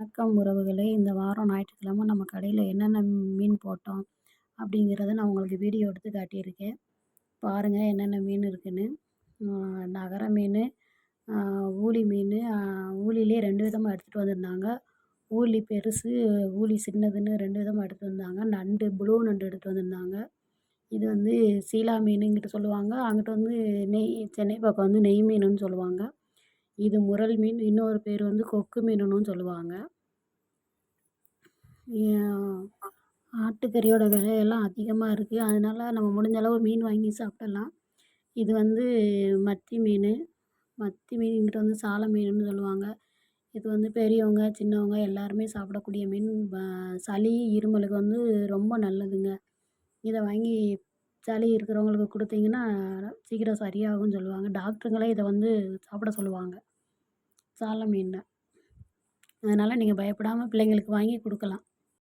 வணக்கம் உறவுகளே. இந்த வாரம் ஞாயிற்றுக்கிழமை நம்ம கடையில் என்னென்ன மீன் போட்டோம் அப்படிங்கிறத நான் உங்களுக்கு வீடியோ எடுத்து காட்டியிருக்கேன். பாருங்கள் என்னென்ன மீன் இருக்குதுன்னு நகர மீன் ஊளி மீன் ஊளிலே ரெண்டு விதமாக எடுத்துகிட்டு வந்திருந்தாங்க. ஊலி பெருசு ஊலி சின்னதுன்னு ரெண்டு விதமாக எடுத்துகிட்டு வந்தாங்க நண்டு ப்ளூ நண்டு எடுத்துகிட்டு வந்திருந்தாங்க. இது வந்து சீலா மீனுங்கிட்ட சொல்லுவாங்க. அங்கிட்ட வந்து நெய் சென்னை பக்கம் வந்து நெய் மீனுன்னு சொல்லுவாங்க. இது முரல் மீன். இன்னொரு பேர் வந்து கொக்கு மீனுன்னும் சொல்லுவாங்க. ஆட்டுக்கறியோட விலையெல்லாம் அதிகமாக இருக்குது அதனால் நம்ம முடிஞ்ச அளவு மீன் வாங்கி சாப்பிடலாம். இது வந்து மத்தி மீன். மத்தி மீன் இங்கிட்ட வந்து சால மீனுன்னு சொல்லுவாங்க. இது வந்து பெரியவங்க சின்னவங்க எல்லாருமே சாப்பிடக்கூடிய மீன். சளி இருமலுக்கு வந்து ரொம்ப நல்லதுங்க. இதை வாங்கி சளி இருக்கிறவங்களுக்கு கொடுத்தீங்கன்னா சீக்கிரம் சரியாகும்னு சொல்லுவாங்க. டாக்டருங்களே இதை வந்து சாப்பிட சொல்லுவாங்க. சால மீனை. அதனால் நீங்கள் பயப்படாமல் பிள்ளைங்களுக்கு வாங்கி கொடுக்கலாம்.